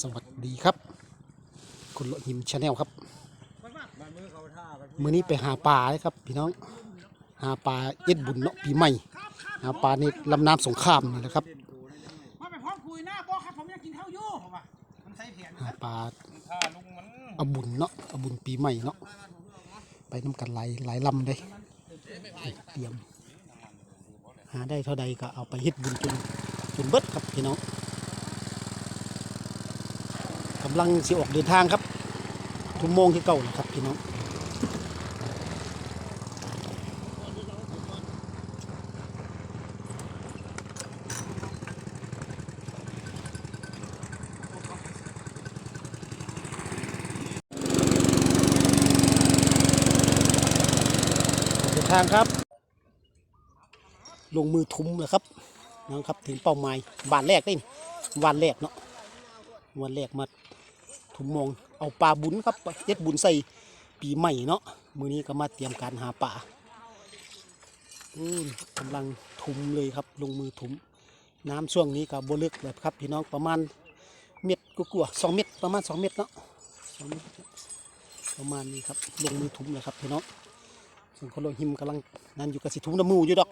สวัสดีครับ คุณโลหิมชาแนลครับมันมือเขาท่ากันมื้อนี้ไปหาปลาเลยครับ พี่น้อง หาปลาเอ็ดบุญเนาะปีใหม่ หาปลาในลำน้ำสงครามนี่แหละครับมาไปพร้อมคุยหน้าบอกครับผมอยากกินข้าวยู่ผมว่ามันใส่เพียนหาปลาท่าลุงมันเอาบุญเนาะเอาบุญปีใหม่เนาะ ไปน้ำกันหลายหลายลำเลยเตรียม หาได้เท่าใดก็เอาไปเฮ็ดบุญจน จนเบิดครับพี่น้องกำลังสิออกเดินทางครับ ทุ่มโมงที่เก่าแล้วครับพี่น้องเดินทางครับ ลงมือทุ้มนะครับ นะครับถึงเป้าหมายบานแรกนี่วันแรกเนาะวันแรกมาทุมมองเอาปลาบุญครับเฮ็ดบุญใส่ปีใหม่เนาะมือนี้ก็มาเตรียมการหาปลาอืมกำลังทุมเลยครับลงมือทุม น้ำช่วงนี้ก็บ่ลึกแบบครับ พี่น้องประมาณเม็ดกลัวๆสองเม็ดประมาณสองเม็ดเนาะสองเม็ดประมาณนี้ครับลงมือทุมเลยครับพี่น้องส่วนคนลงหิมกำลังนั่นอยู่กับสิทุ่มน้ำมูอยู่ดอก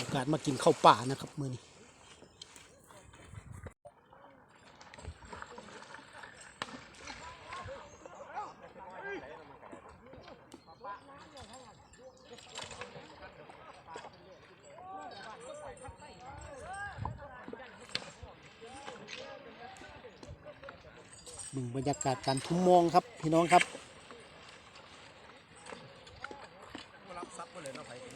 โอกาสมากินข้าวป่านะครับมือนี้บึงบรรยากาศการทุ่มมองครับ พี่น้องครับรับซับไปเลยนะไผ่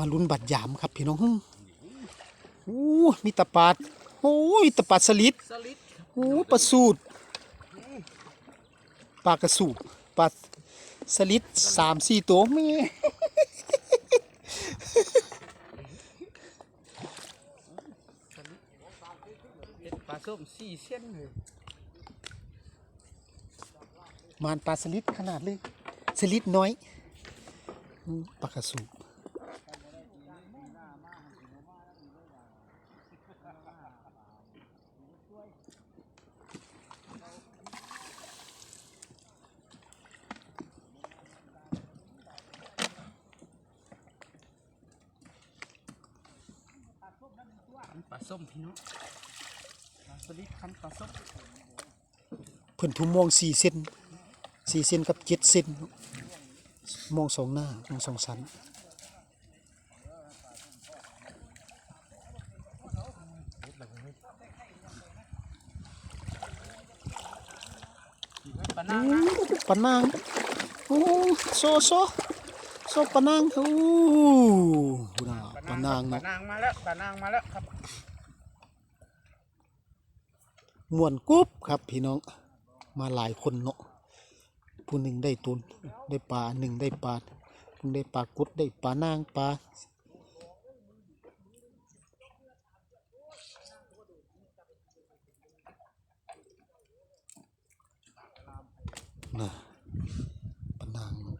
มาลุ้นบัตรยามครับพี่น้องฮึ่มโอ้มีตะปาดโอ้ยตะปาดสลิดสลิดโอ้ปลาสูดปลากระสูบปลาสลิดสามสี่ตัวแม่เป็นปลาส้มสี่เส้นเลยมานปลาสลิดขนาดเลยสลิดน้อยอืมปลากระสูบ ส้มพี่น้องปลาสลิดคันปลาส้มเพิ่นทุ่มมองสี่เส้นสี่เส้นกับเจ็ดเส้นมองสองหน้ามองสองสันปลานาโอ้งปลานางโอ้โซโซโซปลานางโอ้น่าปลานางปลาเนาะนางมาแล้วปลานางมาแล้วครับ ม่วนกุ๊บครับพี่น้องมาหลายคนเนาะผู้หนึ่งได้ตุนได้ปลาหนึ่งได้ปลาผู้ได้ปลากุดได้ปลานางปลาน่ะปลานางเนาะ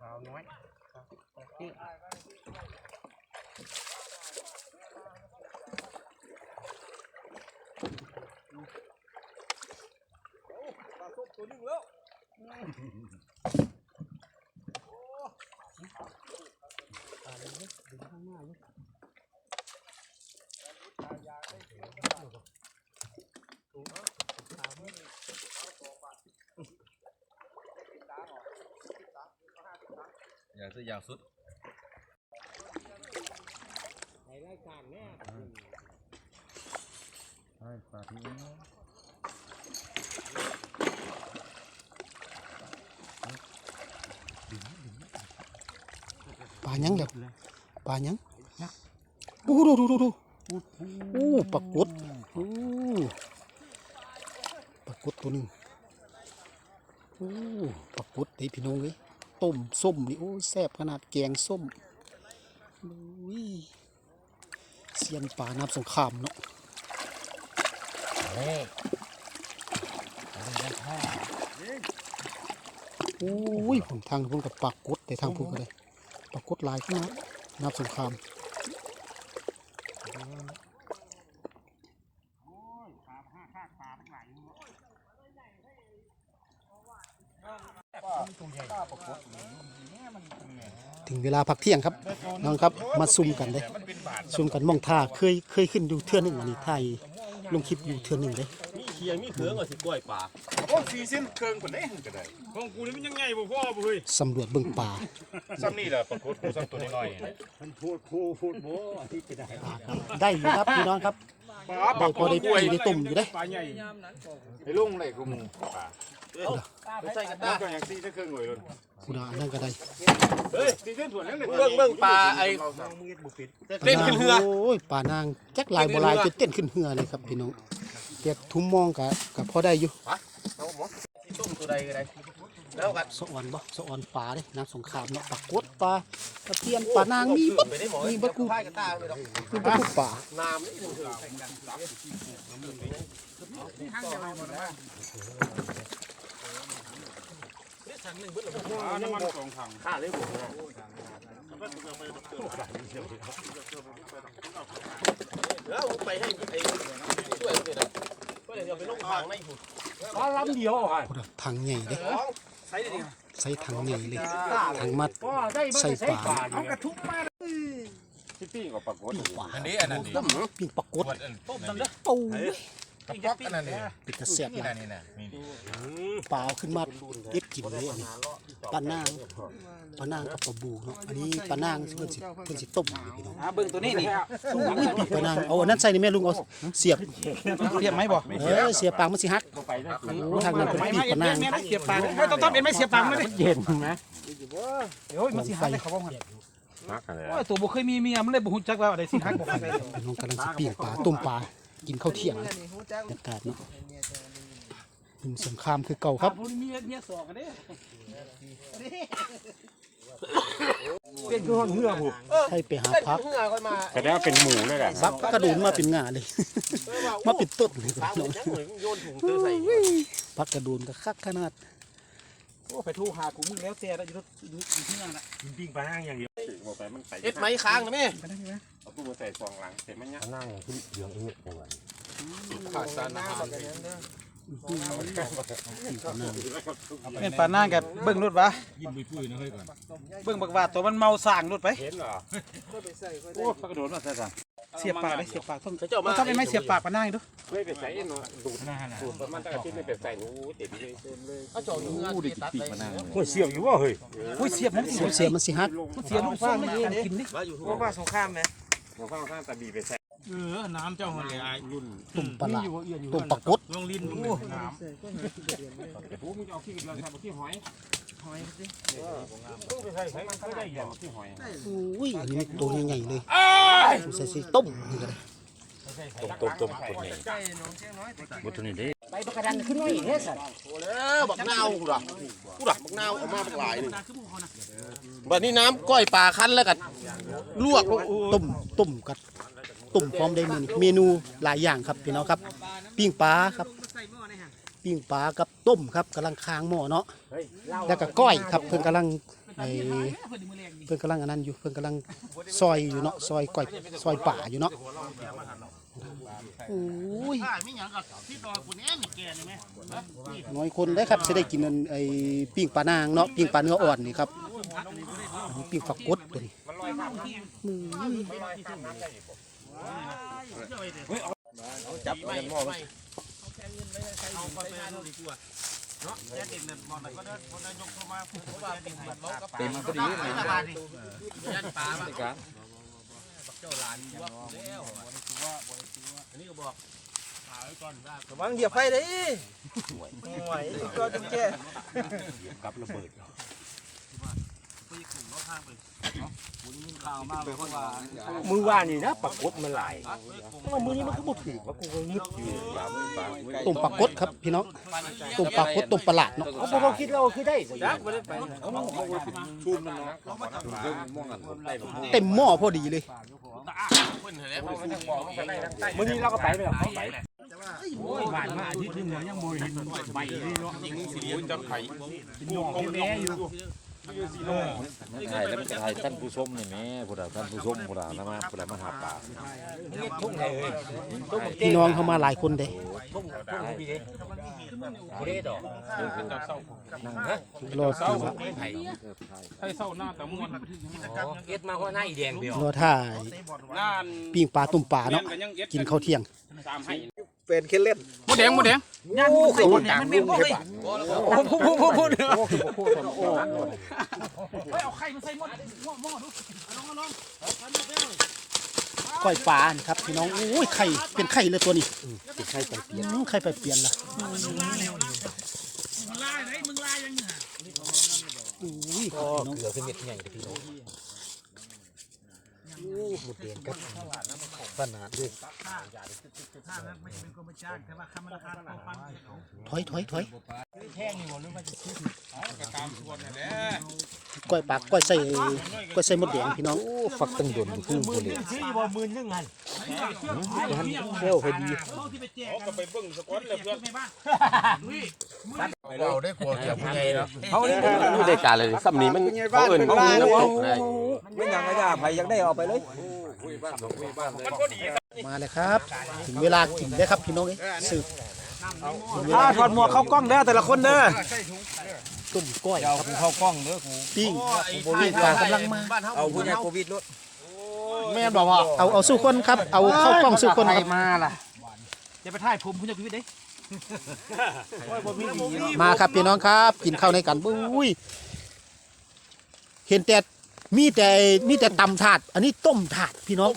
ขาวน้อยครับโอเค ตัวนึงแล้วอย่างซื้ออย่างสุดในรายการแน่ใช่ปลาที่ป ลาหยังเดี๋ยวปลาหยังดูดูดูดูดูโอ้ปลากดโอ้ปลากดตัวหนึ่งโอ้ปลากดไอ้พี่น้องเอ้ยต้มส้มนี่โอ้แซ่บขนาดแกงส้มโอ้ยเสียนปลาน้ำสงครามเนาะโอ้ยผมทางพุ่นกับปลากดแต่ทางพุ่นก็ได้ ปลากดหลายขึ้นมาน้ำสงครามถึงเวลาพักเที่ยงครับน้องครับมาซุ่มกันเลยซุ่มกันมองท่าเคยเคยขึ้นดูเทื่อหนึ่งอันนี้ถ่ายลงคลิปอยู่เทื่อหนึ่งเลย มีเคียงมีเขืองก็สิกล้วยปลาโอ้สี่เส้นเครื่องคนได้ก็ได้ของกูนี่มันยังไงบ่พ่อบ่เฮ้ยสำรวจเบื้องป่าซ้ำนี่แหละปรากฏกูซ้ำตัวน้อยๆนี่มันพูดพูดพูดบ่ที่จะได้ได้อยู่ครับพี่น้องครับปลาได้พอได้ปีได้ตุ่มอยู่เด้ปลาใหญ่ไอ้ลุงเลยกูมึงปลาไม่ใช่กันตาตาก็อย่างสี่เส้นเครื่องหน่วยเลยคุณอาอันนั่นก็ได้เฮ้ยสี่เส้นถ่วนนั่นเลยเบิ่งเบิ่งปลาไอ้เต้นขึ้นเหือโอ้ยป่านางจักลายโบราณจะเต้นขึ้นเหือเลยครับพี่น้อง แต่ทุ่มมองกับกับพอได้อยู่ที่ต้มตัวใดก็ได้แล้วกันสะออนบ่สะออนป่าเลยน้ำสงครามเนาะปลากดปลาตะเพียนปลานางมีเบัดไปได้หมอมีเบัดกูพายกันตาไปดอกมีเบัดกูป่าน้ำนี่มันคือน้ำมันสองถังข้าเลยผมแล้วไปให้ไอ้ช่วยเขาเถอะนะช่วยเดี๋ยวไปลงทางในหุ่นปลาล้ำเดียวอะโอ้ดถังใหญ่เลยใส่ได้ดิใส่ถังใหญ่เลยถังมัดก็ได้ใส่ปลาเอากระทุกมาที่ปี้กับปลากดป่าอันนี้อันนั้นนี่ปิ้งปลากดต้มน้ำเด้อโอ้ย กระป๊อกอันนั้นนี่ปิดกระเสียบนี่นะนี่นะนี่ปลาเอาขึ้นมาเก็บกินเลยอันนี้ปลานางปลานางกับปลาบูเนาะอันนี้ปลานางเพิ่นสิเพิ่นสิต้มอยู่พี่น้องอ่าเบิ่งตัวนี้นี่โอ้ยปีกปลานางเอาอันนั้นใส่ในแม่ลุงเอาเสียบเสียบไหมบ่เออเสียบปากมันสิหักทางนั้นเป็นปีกปลานางเสียบปากไม่ต้องต้องเป็นไม่เสียบปากมันเย็นนะเดี๋ยวมันสิหักเลยเขาบอกหันโอ้ยตัวบ่เคยมีเมียมันเลยบ่ฮู้จักว่าอะไรสิหักบ่หักเลยน้องกำลังสิปิ้งปลาต้มปลา กินข้าวเที่ยงนะบรรยากาศเนาะหินสงครามคือเก่าครับผู้เมียเมียสองกันเด้เป็นคือห้องเหือผมให้ไปหาพักเหือค่อยมาแต่ได้เป็นหมูเลยแหละพักกระโดูนมาเป็นงาเลย มาเป็นต้นเลยพี่สาวน้องยังเหมือนโยนถุงเตอใส่พักกระโดูนก็คักขนาด โอ้ไปทูหากูมึงแล้วแต่แล้วอยู่อยู่ที่นั่นน่ะปิ้งปลาห้างอย่างเดียวบอกไปมันใส่เอ็ดไม้ค้างนะแม่ไปได้ไหมเอาตู้มาใส่ซองหลังเสร็จมันยังนั่งขึ้นเหลืองเอื้อจังหวะขาดสารอาหารเป็นปลาหน้ากับเบิ่งรถวะยิ้มปุ้ยๆนะเฮ้ยก่อนเบิ่งบักว่าตัวมันเมาสร้างรถไปเห็นเหรอโอ้ปลากระโดดมาใส่สั่ง เสียบปากได้เสียบปากต้องเจ้ามาต้องเป็นไม้เสียบปากปลาหน้าดูไม่ไปใส่เนาะดูดดูดมันตั้งแต่ที่ไม่ไปใส่หนูเต็มเลยเขาเจ้าอยู่งานที่ตัดเลยโอ้ยเสียวอยู่ว่าเฮ้ยอุ้ยเสียบมันเสียบเสียบมันสิฮักเสียบลูกฟ้าไม่ได้กินดิว่าอยู่ทุกว่าว่าสงครามไหมสงครามข้างตะบีไปใส่ เออ น้ำเจ้าหันเลยไอ้รุ่นต้มปลาร้าต้มปลากดลองลิ้นมึงน้แต่ผู้มึงจะเอาขี้เราทำขี้หอยหอยสิตู้ไปใส่ใส่ก็ได้อย่างขี้หอยอุ้ยอันนี้ตัวใหญ่ๆเลยใส่สิต้มนี่ก็ได้ต้มต้มคนนี้บุตรนี่เด้ไปประกระดันขึ้นไว้เฮ็ดสัตว์แล้วบักนาวกูด่ะกูด่ะบักนาวเอามาบักหลายหนึงบัดนี้น้ำก้อยปลาคั้นแล้วกันลวกต้มต้มกับ ต้มพร้อมได้มือนี้เมนูหลายอย่างครับพี่น้องครับ ปิ้งปลาครับ ปิ้งปลากับต้มครับกำลังค้างหม้อเนาะแล้วก็ก้อยครับเพิ่นกำลังไอเพิ่นกำลังอันนั้นอยู่เพิ่นกำลังซอยอยู่เนาะซอยก้อยซอยป่าอยู่เนาะโอ้ยน้อยคนได้ครับจะได้กินอันไอ้ปิ้งปลานางเนาะปิ้งปลาเนื้ออ่อนนี่ครับปิ้งฝักกดตัวนี้ จับเอาหม้อเอาไปแม่นดีกว่าเนาะแกเด็กนั่นมอนก็ได้คนนายกโทรมาผมก็ว่าเป็นมันบอกกับเต็มพอดีเลยสบายดิยันปลาบ้างการระวังเหยียบไฟดิ ไหวก็จะแก้มือว่านี่นะปรากฏมันหลายมือนี้มันก็บ่ถือว่ากูก็งึดอยู่ต้มปลากดครับพี่น้องต้มปลากดต้มปลาหลาดเนาะเอาบ่ต้องคิดเราคือได้สิเต็มหม้อพอดีเลยมื้อนี้เราก็ไปไปแล้วไปโอ้ยบ้านมาอาทิตย์นึงแล้วยังบ่เห็นใบนี่เนาะยิงสิเลี้ยงจังไข่หนองแม่อยู่ ถ่ายแล้วมันจะถ่ายท่านผู้ชมนี่แม่ผู้ใดท่านผู้ชมผู้ใดมาผู้ใดมาหาปลาทุ่นเอ้ยพี่น้องเข้ามาหลายคนเด้ทุ่งทุ่งพี่เด้บ่ไอกรอกินให้เศร้าหน้าแต่ม่วนเอ็ดมาหัวหน้าอีแดงเดียวรอถ่ายปิ้งปลาตุ้มปลาเนาะกินข้าวเที่ยงตามให้ เป็นเคล็ดหมูแดงหมูแดงงานมันใส่หมดมันเป็นบ่เฮ้ยพูดพูดพูดพูดเอาไข่มาใส่หมดหม้อดูก้อยปลานี่ครับพี่น้องโอ้ยไข่เป็นไข่เลยตัวนี้เป็นไข่ไปเปลี่ยนไข่ไปเปลี่ยนละมึงลายไหนมึงลายยังเนี่ยโอ้ยครับพี่น้องเหลือคือเม็ดใหญ่เลยพี่น้องหมดเดียนกับ ขนาดด้วยถอยถอยถอยแท่งนี่บ่หรือว่าจะซื้อก็ตามส่วนนั่นแหละก้อยปลาก้อยใส่ก้อยใส่มดแดงพี่น้องฟักตั้งโดนอยู่คู่บ่เลยซื้อบ่หมื่นนึงหั่นเที่ยวพอดีก็ไปเบิ่งสกอนเลยเพื่อน เราได้กลัวเกี่ยวกับไงเนาะเขานี่ไม่ได้การเลยซ้ำนี้มันเขาเอิ้นเขาน้ำตกได้ไม่ยังก็ยาไผอยากได้เอาไปเลยมาเลยครับ ถึงเวลากินแล้วครับพี่น้องเอ้ยสืบถึงเวถ้าลาถอดหมวกเข้ากล้องเด้อแต่ละคนเด้อต้มก้อยเอากูเข้ากล้องเด้อกูปิ้งปิ้งปลากำลังมาเอาผู้ใหญ่โควิดรถแม่บอกว่าเอาเอาสู้คนครับ เอาเข้ากล้องสู้คนครับมาล่ะอย่าไปถ่ายผมคุณจะคิดได้ มาครับพี่น้องครับ กินข้าวในกันบุ้ยเห็นแต่มีแต่มีแต่ตำถาด อันนี้ต้มถาดพี่น้อง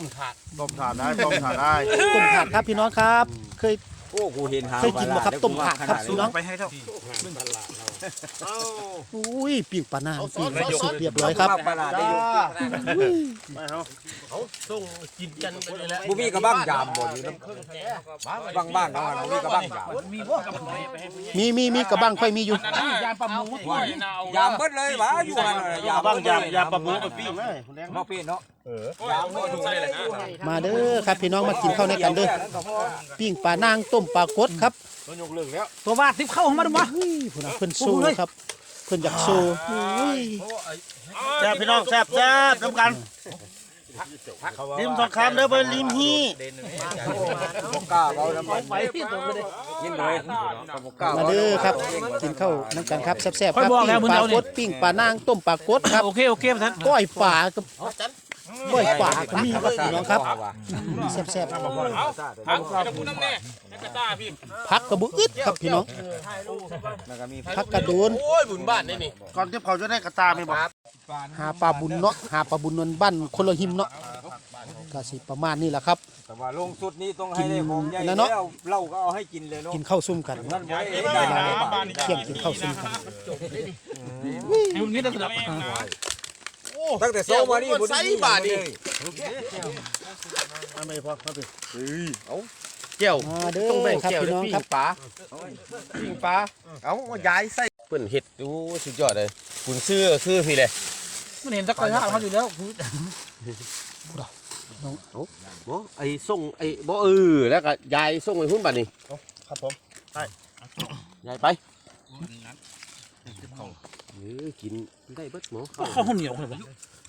ต้มถาดได้ต้มถาดได้ต้มถาดครับพี่น้องครับ เคยโอ้กูเห็นหาเคยกินบ่ครับต้มถาดครับพี่น้องไปให้เท่า อุ้ยปิ้งปลาหน้าปิ้งสุกเรียบร้อยครับปลาได้อยู่ส่งกินกันไปเลยแหละบุมีกระบ้างยามบ่อยู่น้ำบ้างบ้างกันบุมีกระบ้างยามมีมีมีกระบังค่อยมีอยู่ยามปลาหมูที่ยามเบิดเลยหวะอยู่หันยามบ้างยามยามปลาหมูปลาปิ้งเลยนอกพี่เนาะ ยามบ่ถูกเลยนะมาเด้อครับพี่น้องมากินข้าวในกันเด้อปิ้งปลานางต้มปลากดครับตัววาดทิพเข้าของมันวะอุ้ยพุ่นน่ะเพิ่นสู้ครับเพิ่นอยากสู้อุ้ยแซ่บพี่น้องแซ่บแซ่บน้ำกันริมสงครามเด้อไปริมฮีกล้าเอาน้ำไปยินเลยมาเด้อครับกินข้าวน้ำกันครับแซ่บๆครับปิ้งปลากดปิ้งปลานางต้มปลากดครับโอเคโอเคท่านก้อยปลากับ ก้อยปลาก็มีครับพี่น้องครับแซ่บๆพักจะพูดน้ำแน่กระตาพี่พักกระบุอึดครับพี่น้องพักกระโดน โอ้ยบุญบ้านนี่นี่ก่อนที่เขาจะได้กระตาไม่บอกหาปลาบุญเนาะหาปลาบุญนนบ้านคนละหิมเนาะก็สิประมาณนี้แหละครับ แต่ว่าลงสุดนี้ต้องให้ได้ของใหญ่นั่นเนาะ แล้วเราก็เอาให้กินเลยเนาะกินข้าวซุ่มกันนั่นไว้เที่ยงกินข้าวซุ่มกันอยู่นี่ต้องแบบ ตั้งแต่โซ่มานี่มันไซบาทนี่แก้วมาเด้ต้องอแบ่งครับแก้วพี่เลยน้องปิ้งครับปลาปิ้งปลาเอาย้ายไส้เปิ้นเห็ดดูสุดยอดเลยคุณซื้อคือพี่เลยมันเห็นตะกร้าเขาอยู่แล้วบ่ไอ้ส่งไอ้บ่เออแล้วก็ยายส่งไปหุ้นบัดนี้ครับผมยายไป เออกินได้เบิดหมอข้าวเหนียวเลย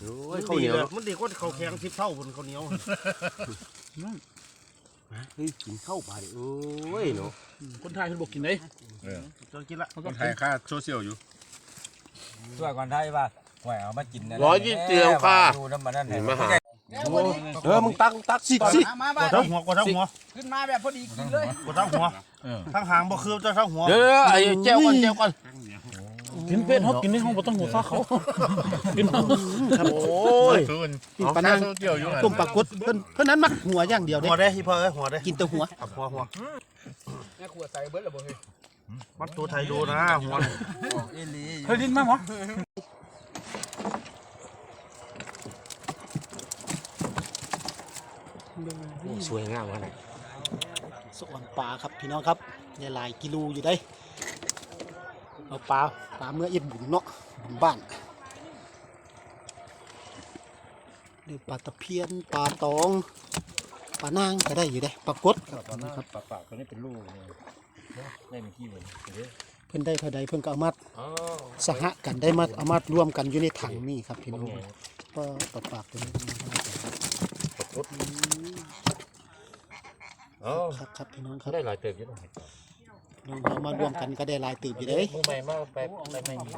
โอ้ยข้าวเหนียวมันดีกว่าเขาแข็งทิพเท่าบนข้าวเหนียวเฮ้ยกินข้าวไปเอ้ยเนาะคนไทยคือบอกกินได้จนกินละคนไทยค่าโซเชียลอยู่ช่วยก่อนไทยป่ะไหวเอามากินนะร้อยยี่สิบเดียวค่ะดูน้ำมันนั่นเห็นไหมฮะเออมึงตักตักสิสิมาบ้ากดทั้งหัวกดทั้งหัวขึ้นมาแบบพอดีกินเลยกดทั้งหัวทั้งหางบ่คือเจ้าทั้งหัวเดี๋ยวไอ้เจ้าก่อนเจ้าก่อน กินเป็ดเขากินในห้องบ่ต้องหัวซาเขา กินครับโอ้ยคืนนี่ปลานางโซเชียลอยู่ต้มปลากดเพิ่นเพิ่นนั้นมักหัวอย่างเดียวเด้หัวได้ที่พ่อเอ้ยหัวได้กินแต่หัวเอาหัวหัวแม่ครัวใส่เบิร์ดละบ่เฮ้ยมันตัวไทยดูนะหัวเฮ้ยลิ้นมาหมอสวยงามขนาดสวนปลาครับพี่น้องครับเนี่ยหลายกิโลอยู่ได้ เอาปลาปลาเมื่อเอ็ดบุญเนาะบุญบ้านเดี๋ยวปลาตะเพียนปลาตองปลานางก็ได้อยู่ได้ปลากดครับนะครับปากปากตัวนี้เป็นลูกเนี่ยได้มีกี่วันเพิ่นได้เท่าใดเพิ่นก็เอามาสหกันได้มาเอามารวมกันอยู่ในถังนี่ครับพี่น้องก็ปลาปากตัวนี้ครับครับพี่น้องครับได้หลายเติบอยู่นะ น้องเอามารวมกันก็ได้หลายตืบอยู่เด้ยมือใหม่มาแป๊บได้ไม่มี